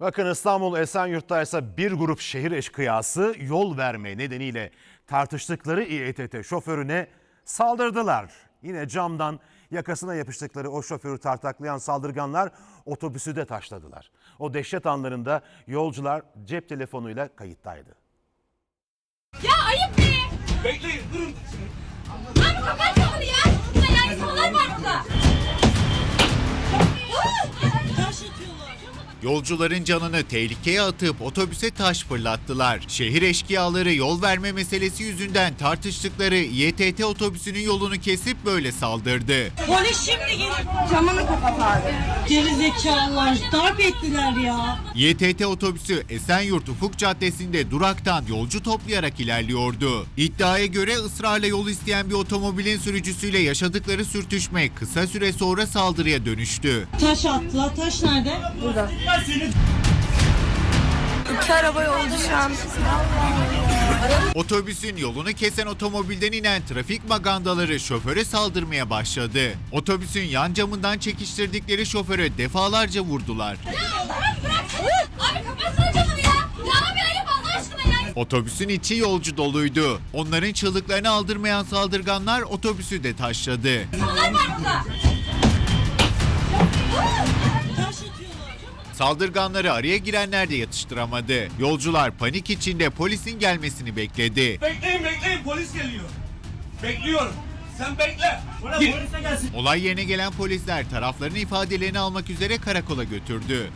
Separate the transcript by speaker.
Speaker 1: Bakın İstanbul Esenyurt'ta ise bir grup şehir eşkıyası yol verme nedeniyle tartıştıkları İETT şoförüne saldırdılar. Yine camdan yakasına yapıştıkları o şoförü tartaklayan saldırganlar otobüsü de taşladılar. O dehşet anlarında yolcular cep telefonuyla kayıttaydı.
Speaker 2: Ya ayıp be!
Speaker 3: Bekleyin
Speaker 4: Yolcuların canını tehlikeye atıp otobüse taş fırlattılar. Şehir eşkıyaları yol verme meselesi yüzünden tartıştıkları İETT otobüsünün yolunu kesip böyle saldırdı.
Speaker 5: Polis şimdi gelip camını kapat abi. Geri zekalılar darp ettiler ya.
Speaker 4: İETT otobüsü Esenyurt Ufuk Caddesi'nde duraktan yolcu toplayarak ilerliyordu. İddiaya göre ısrarla yol isteyen bir otomobilin sürücüsüyle yaşadıkları sürtüşme kısa süre sonra saldırıya dönüştü.
Speaker 5: Taş attılar. Taş nerede? Burada.
Speaker 6: İki araba yolcu şu an.
Speaker 4: Otobüsün yolunu kesen otomobilden inen trafik magandaları şoföre saldırmaya başladı. Otobüsün yan camından çekiştirdikleri şoföre defalarca vurdular.
Speaker 2: Abi kapatsana camını ya! Ya abi ayıp Allah aşkına ya!
Speaker 4: Otobüsün içi yolcu doluydu. Onların çığlıklarını aldırmayan saldırganlar otobüsü de taşladı.
Speaker 2: İnsanlar var burada!
Speaker 4: Saldırganları araya girenler de yatıştıramadı. Yolcular panik içinde polisin gelmesini bekledi.
Speaker 3: Bekleyin bekleyin polis geliyor. Bekliyorum. Sen bekle. Git. Polise gelsin.
Speaker 4: Olay yerine gelen polisler tarafların ifadelerini almak üzere karakola götürdü.